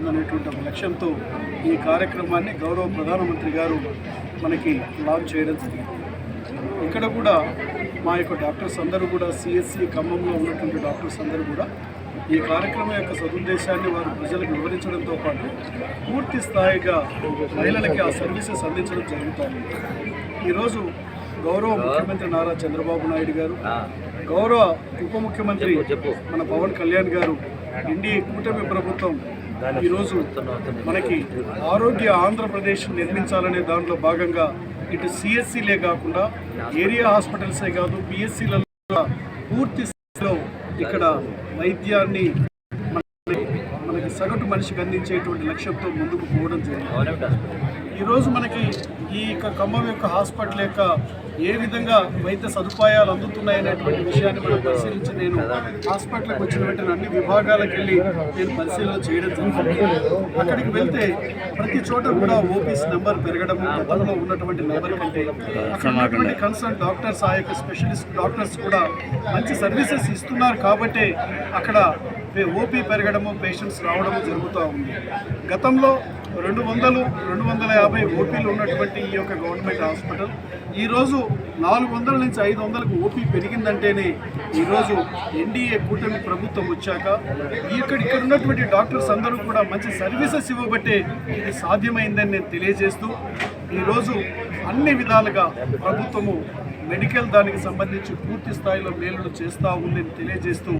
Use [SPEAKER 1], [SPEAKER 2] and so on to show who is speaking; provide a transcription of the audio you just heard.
[SPEAKER 1] ఉంటుందనేటువంటి ఒక లక్ష్యంతో ఈ కార్యక్రమాన్ని గౌరవ ప్రధానమంత్రి గారు మనకి లాంచ్ చేయడం జరిగింది. ఇక్కడ కూడా మా యొక్క డాక్టర్స్ అందరూ కూడా సిఎస్సి ఖమ్మంలో ఉన్నటువంటి డాక్టర్స్ అందరూ కూడా ఈ కార్యక్రమం యొక్క సదుద్దేశాన్ని వారు ప్రజలకు వివరించడంతో పాటు పూర్తి స్థాయిగా మహిళలకి ఆ సర్వీసెస్ అందించడం జరుగుతుంది. ఈరోజు గౌరవ ముఖ్యమంత్రి నారా చంద్రబాబు నాయుడు గారు గౌరవ ఉప ముఖ్యమంత్రి మన పవన్ కళ్యాణ్ గారు ఎన్డీఏ కూటమి ప్రభుత్వం ఈరోజు మనకి ఆరోగ్య ఆంధ్రప్రదేశ్ నిర్మించాలనే దాంట్లో భాగంగా ఇటు సిఎస్సిలే కాకుండా ఏరియా హాస్పిటల్సే కాదు పిఎస్సిలలో పూర్తి స్థాయిలో ఇక్కడ వైద్యాన్ని సగటు మనిషికి అందించేటువంటి లక్ష్యంతో ముందుకు పోవడం జరిగింది. ఈరోజు మనకి ఈ యొక్క ఖమ్మం యొక్క హాస్పిటల్ యొక్క ఏ విధంగా వైద్య సదుపాయాలు అందుతున్నాయనేటువంటి విషయాన్ని మనం పరిశీలించి నేను హాస్పిటల్కి వచ్చిన వెంటనే అన్ని విభాగాలకు వెళ్ళి నేను పరిశీలన చేయడం జరిగింది. అక్కడికి వెళ్తే ప్రతి చోట కూడా ఓపీస్ నెంబర్ పెరగడం గతంలో ఉన్నటువంటి నెంబర్ కంటే అక్కడ ఉన్నటువంటి కన్సర్న్ డాక్టర్స్ ఆ యొక్క స్పెషలిస్ట్ డాక్టర్స్ కూడా మంచి సర్వీసెస్ ఇస్తున్నారు కాబట్టి అక్కడ ఓపీ పెరగడము పేషెంట్స్ రావడము జరుగుతూ ఉంది. గతంలో రెండు వందలు రెండు వందల యాభై ఓపీలు ఉన్నటువంటి ఈ యొక్క గవర్నమెంట్ హాస్పిటల్ ఈరోజు నాలుగు వందల నుంచి ఐదు వందలకు ఓపీ పెరిగిందంటేనే ఈరోజు ఎన్డీఏ కూటమి ప్రభుత్వం వచ్చాక ఇక్కడ ఇక్కడ ఉన్నటువంటి డాక్టర్స్ అందరూ కూడా మంచి సర్వీసెస్ ఇవ్వబట్టే ఇది సాధ్యమైందని నేను తెలియజేస్తూ ఈరోజు అన్ని విధాలుగా ప్రభుత్వము మెడికల్ దానికి సంబంధించి పూర్తి స్థాయిలో మేలులు చేస్తూ ఉందని తెలియజేస్తూ